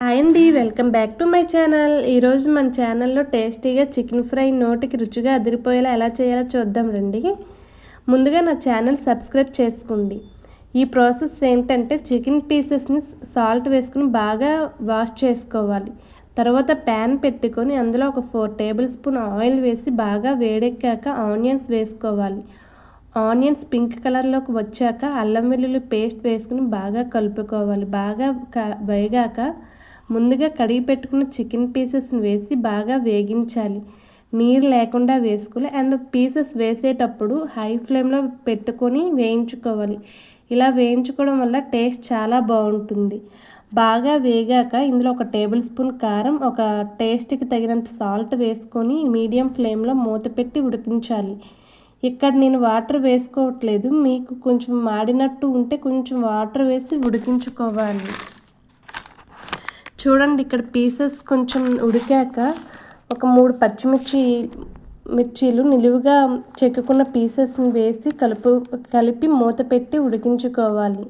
Hi అండి welcome back to my channel ఈరోజు మన ఛానల్లో టేస్టీగా చికెన్ ఫ్రై నోటికి రుచిగా అదిరిపోయేలా ఎలా చేయాలో చూద్దాం రండి. ముందుగా నా ఛానల్ సబ్స్క్రైబ్ చేసుకోండి. ఈ ప్రాసెస్ ఏంటంటే చికెన్ పీసెస్ని సాల్ట్ వేసుకుని బాగా వాష్ చేసుకోవాలి. తర్వాత ప్యాన్ పెట్టుకొని అందులో ఒక ఫోర్ టేబుల్ స్పూన్ ఆయిల్ వేసి బాగా వేడెక్కాక ఆనియన్స్ వేసుకోవాలి. ఆనియన్స్ పింక్ కలర్లోకి వచ్చాక అల్లం వెల్లుల్లి పేస్ట్ వేసుకుని బాగా కలుపుకోవాలి. బాగా వేగాక ముందుగా కడిగి పెట్టుకున్న చికెన్ పీసెస్ని వేసి బాగా వేగించాలి. నీరు లేకుండా వేసుకోవాలి. అండ్ పీసెస్ వేసేటప్పుడు హై ఫ్లేమ్లో పెట్టుకొని వేయించుకోవాలి. ఇలా వేయించుకోవడం వల్ల టేస్ట్ చాలా బాగుంటుంది. బాగా వేగాక ఇందులో ఒక టేబుల్ స్పూన్ కారం ఒక టేస్ట్కి తగినంత సాల్ట్ వేసుకొని మీడియం ఫ్లేమ్లో మూత పెట్టి ఉడికించాలి. ఇక్కడ నేను వాటర్ వేసుకోవట్లేదు. మీకు కొంచెం మాడినట్టు ఉంటే కొంచెం వాటర్ వేసి ఉడికించుకోవాలి. చూడండి ఇక్కడ పీసెస్ కొంచెం ఉడికాక ఒక మూడు పచ్చిమిర్చి మిర్చీలు నిలువుగా చెక్కుకున్న పీసెస్ని వేసి కలుపు కలిపి మూత పెట్టి ఉడికించుకోవాలి.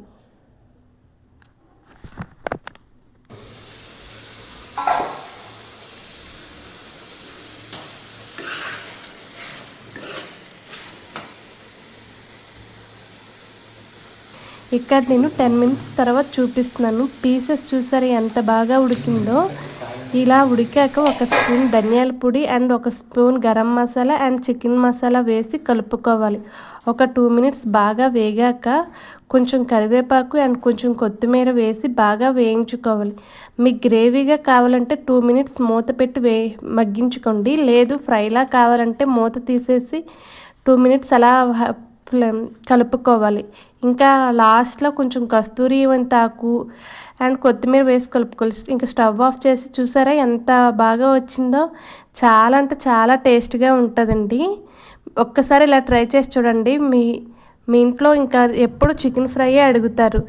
ఇక్కడ నేను టెన్ మినిట్స్ తర్వాత చూపిస్తున్నాను. పీసెస్ చూసారు ఎంత బాగా ఉడికిందో? ఇలా ఉడికాక ఒక స్పూన్ ధనియాల పొడి అండ్ ఒక spoon garam masala and chicken masala వేసి కలుపుకోవాలి. ఒక టూ మినిట్స్ బాగా వేగాక కొంచెం కరివేపాకు అండ్ కొంచెం కొత్తిమీర వేసి బాగా వేయించుకోవాలి. మీకు గ్రేవీగా కావాలంటే టూ మినిట్స్ మూత పెట్టి వే మగ్గించుకోండి. లేదు ఫ్రైలా కావాలంటే మూత తీసేసి టూ మినిట్స్ అలా కలుపుకోవాలి. ఇంకా లాస్ట్లో కొంచెం కస్తూరి తాకు అండ్ కొత్తిమీర వేసి కలుపుకోవాలి. ఇంకా స్టవ్ ఆఫ్ చేసి చూసారా ఎంత బాగా వచ్చిందో? చాలా అంటే చాలా టేస్ట్గా ఉంటుందండి. ఒక్కసారి ఇలా ట్రై చేసి చూడండి. మీ మీ ఇంట్లో ఇంకా ఎప్పుడు చికెన్ ఫ్రైయే అడుగుతారు.